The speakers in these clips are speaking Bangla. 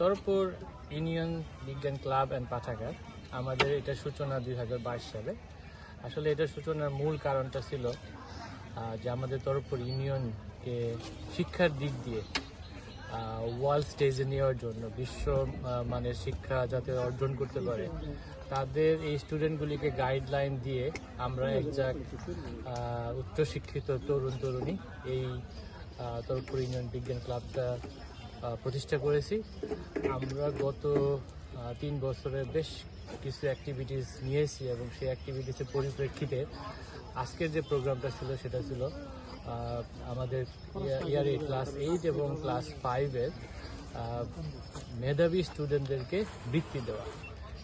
তরপুর ইউনিয়ন বিজ্ঞান ক্লাব অ্যান্ড পাঠাগার। আমাদের এটা সূচনা দুই হাজার বাইশ সালে। আসলে এটা সূচনার মূল কারণটা ছিল যে আমাদের তরপুর ইউনিয়নকে শিক্ষার দিক দিয়ে ওয়ার্ল্ড স্টেজে নেওয়ার জন্য, বিশ্ব মানের শিক্ষা যাতে অর্জন করতে পারে, তাদের এই স্টুডেন্টগুলিকে গাইডলাইন দিয়ে আমরা একজাক উচ্চশিক্ষিত তরুণ তরুণী এই তরপুর ইউনিয়ন বিজ্ঞান ক্লাবটা প্রতিষ্ঠা করেছি। আমরা গত তিন বছরে বেশ কিছু অ্যাক্টিভিটিস নিয়েছি এবং সেই অ্যাক্টিভিটিসের পরিপ্রেক্ষিতে আজকের যে প্রোগ্রামটা ছিল সেটা ছিল আমাদের ইয়ারে ক্লাস এইট এবং ক্লাস ফাইভের মেধাবী স্টুডেন্টদেরকে বৃত্তি দেওয়া।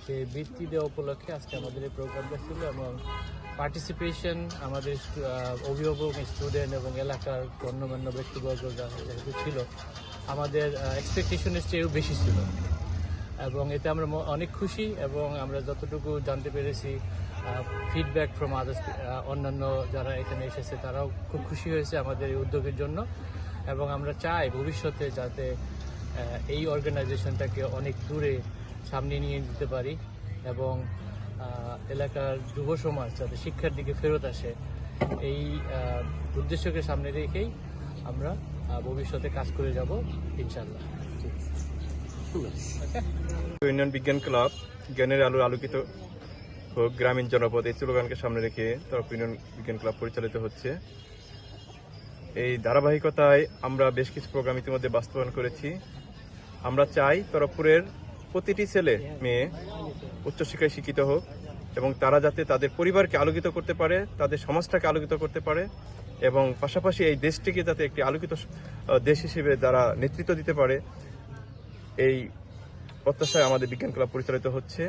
সেই বৃত্তি দেওয়া উপলক্ষে আজকে আমাদের এই প্রোগ্রামটা ছিল এবং পার্টিসিপেশন আমাদের অভিভাবক স্টুডেন্ট এবং এলাকার গণ্যমান্য ব্যক্তিবর্গ যেহেতু ছিল আমাদের এক্সপেকটেশনের চেয়েও বেশি ছিল। এবং এতে আমরা অনেক খুশি এবং আমরা যতটুকু জানতে পেরেছি ফিডব্যাক ফ্রম আদার্স অন্যান্য যারা এখানে এসেছে, তারাও খুব খুশি হয়েছে আমাদের এই উদ্যোগের জন্য। এবং আমরা চাই ভবিষ্যতে যাতে এই অর্গানাইজেশনটাকে অনেক দূরে সামনে নিয়ে যেতে পারি এবং এলাকার যুব সমাজ যাতে শিক্ষার দিকে ফেরত আসে। এই উদ্দেশ্যকে সামনে রেখেই আমরা ভবিষ্যতে কাজ করে যাব ইনশাল্লাহ ইউনিয়ন বিজ্ঞান ক্লাব, জ্ঞানের আলো আলোকিত হোক, গ্রামীণ জনপদ, এই স্লোগানকে সামনে রেখে তরফ ইউনিয়ন বিজ্ঞান ক্লাব পরিচালিত হচ্ছে। এই ধারাবাহিকতায় আমরা বেশ কিছু প্রোগ্রাম ইতিমধ্যে বাস্তবায়ন করেছি। আমরা চাই তরফপুরের প্রতিটি ছেলে, মেয়ে উচ্চশিক্ষায় শিক্ষিত হোক এবং তারা যাতে তাদের পরিবারকে আলোকিত করতে পারে, তাদের সমাজটাকে আলোকিত করতে পারে। এবং পাশাপাশি এই দেশটিকে যাতে একটি আলোকিত দেশ হিসেবে যারা নেতৃত্ব দিতে পারে, এই প্রত্যাশায় আমাদের বিজ্ঞান ক্লাব পরিচালিত হচ্ছে।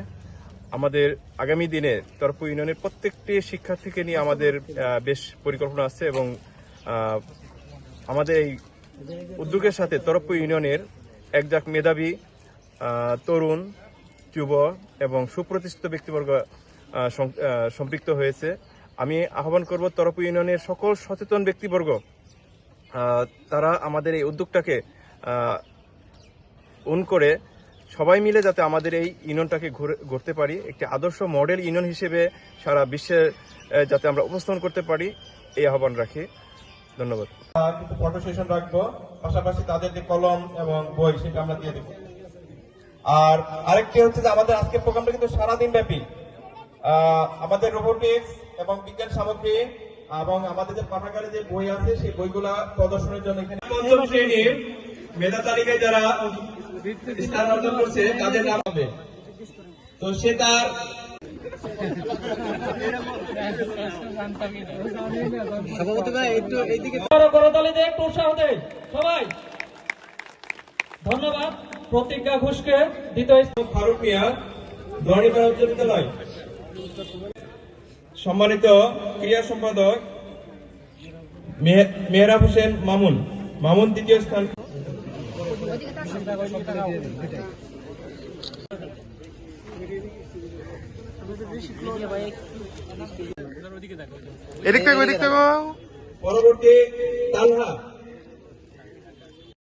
আমাদের আগামী দিনে তরফ ইউনিয়নের প্রত্যেকটি শিক্ষার্থীকে নিয়ে আমাদের বেশ পরিকল্পনা আছে এবং আমাদের এই উদ্যোগের সাথে তরফ ইউনিয়নের একজাক মেধাবী তরুণ, যুব এবং সুপ্রতিষ্ঠিত ব্যক্তিবর্গ সম্পৃক্ত হয়েছে। আমি আহ্বান করব তরফ ইউনিয়নের সকল সচেতন ব্যক্তিবর্গ তারা আমাদের এই উদ্যোগটাকে উন করে সবাই মিলে যাতে আমাদের এই ইউনিয়নটাকে ঘুরে- গড়তে পারি। একটি আদর্শ মডেল ইউনিয়ন হিসেবে সারা বিশ্বে যাতে আমরা উপস্থাপন করতে পারি, এই আহ্বান রাখি। ধন্যবাদ। ফটো রাখব, পাশাপাশি তাদের যে কলম এবং বই সেটা আমরা দিয়ে দেবো। আর আরেকটি হচ্ছে যে আমাদের আজকের প্রোগ্রামটা কিন্তু সারাদিন ব্যাপী আমাদের রোবোটিক্স এবং বিজ্ঞান সামগ্রী এবং আমাদের যে পাঠাগারে যে বই আছে সেই বইগুলা প্রদর্শনের জন্য এখানে পঞ্চম শ্রেণির মেধা তালিকায় যারা স্থান অর্জন করছে তাদের নাম হবে। তো সে তার করো করতালিতে একটু উৎসাহ দেয় সবাই। ধন্যবাদ। প্রতিজ্ঞা ঘোষকে দ্বিতীয় ফারুক মিয়া ধরণীপাড়া উচ্চ বিদ্যালয় সম্মানিত ক্রীড়া সম্পাদক মেহ- মেহরাব হোসেন মামুন। মামুন তৃতীয় স্থান। পরবর্তী তালহা